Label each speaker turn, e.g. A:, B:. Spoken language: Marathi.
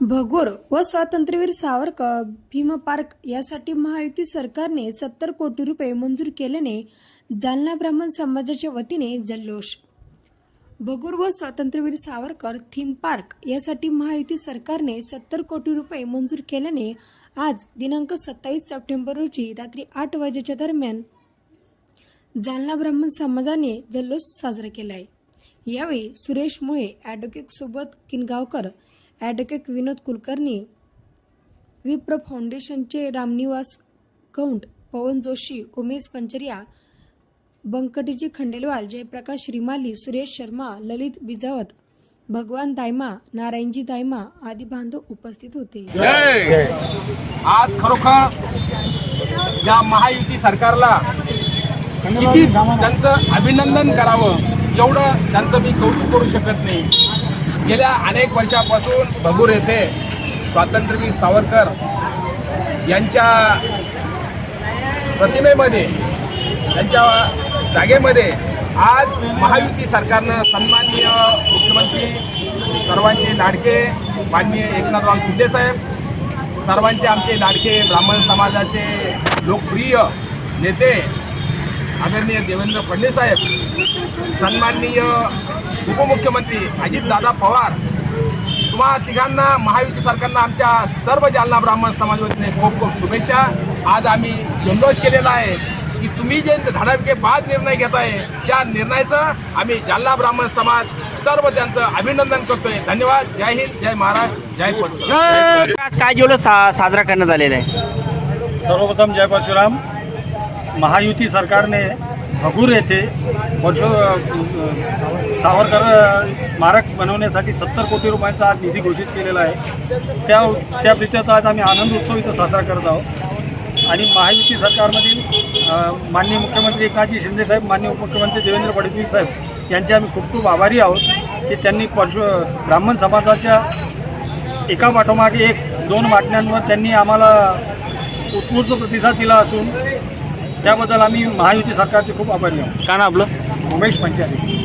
A: भगोर व स्वातंत्र्यवीर सावरकर भीम पार्क यासाठी महायुती सरकारने सत्तर कोटी रुपये मंजूर केल्याने जालना ब्राह्मण समाजाच्या वतीने जल्लोष. भगोर व स्वातंत्र्यवीर सावरकर थीम पार्क यासाठी महायुती सरकारने सत्तर कोटी रुपये मंजूर केल्याने आज दिनांक सत्तावीस सप्टेंबर रोजी रात्री आठ वाजेच्या दरम्यान जालना ब्राह्मण समाजाने जल्लोष साजरा केला आहे यावेळी सुरेश मुळे ॲडव्होकेट सुबोध किनगावकर ॲडव्होकेट विनोद कुलकर्णी विप्र फाउंडेशनचे रामनिवास कौंड पवन जोशी उमेश पंचरिया बंकटीजी खंडेलवाल जयप्रकाश श्रीमाली सुरेश शर्मा ललित बिजावत भगवान दायमा नारायणजी दायमा आदी बांधव उपस्थित होते.
B: आज खरोखर या महायुती सरकारला किती त्यांचं अभिनंदन करावं एवढं त्यांचं मी कौतुक करू शकत नाही गेल्या अनेक वर्षापासून भगूर येथे स्वातंत्र्यवीर सावरकर यांच्या प्रतिमेमध्ये त्यांच्या जागेमध्ये आज महायुती सरकारनं सन्माननीय मुख्यमंत्री सर्वांचे लाडके माननीय एकनाथराव शिंदेसाहेब सर्वांचे आमचे लाडके ब्राह्मण समाजाचे लोकप्रिय नेते आदरणीय देवेंद्र फडणवीस साहेब सन्माननीय उपमुख्यमंत्री अजितदादा पवार तुम्हा तिघांना महायुती सरकारनं आमच्या सर्व जालना ब्राह्मण समाज वतीने खूप खूप शुभेच्छा. आज आम्ही जल्लोष केलेला आहे की तुम्ही जे धडाके बाद निर्णय घेताय त्या निर्णयाचं आम्ही जालना ब्राह्मण समाज सर्व त्यांचं अभिनंदन करतोय. धन्यवाद. जय हिंद जय महाराष्ट्र जय कोल्हापूर
C: आज काय जेवढं सा साजरा करण्यात आलेला आहे?
D: सर्वप्रथम जय परशुराम. महायुती सरकारने भगूर येथे वर्ष सावरकर स्मारक बनवण्यासाठी सत्तर कोटी रुपयांचा आज निधी घोषित केलेला आहे. त्या त्या प्रित्यर्थ आज आम्ही आनंद उत्सव इथं साजरा करत आहोत. आणि महायुती सरकारमधील माननीय मुख्यमंत्री एकनाथजी शिंदेसाहेब माननीय उपमुख्यमंत्री देवेंद्र फडणवीस साहेब यांचे आम्ही खूप खूप आभारी आहोत की त्यांनी परशु ब्राह्मण समाजाच्या एका पाठोमागे एक दोन वाटण्यांवर त्यांनी आम्हाला उत्स्फूर्त प्रतिसाद दिला असून त्याबद्दल आम्ही महायुती सरकारचे खूप आभारी आहोत.
C: का ना आपलं?
D: उमेश पंचायत.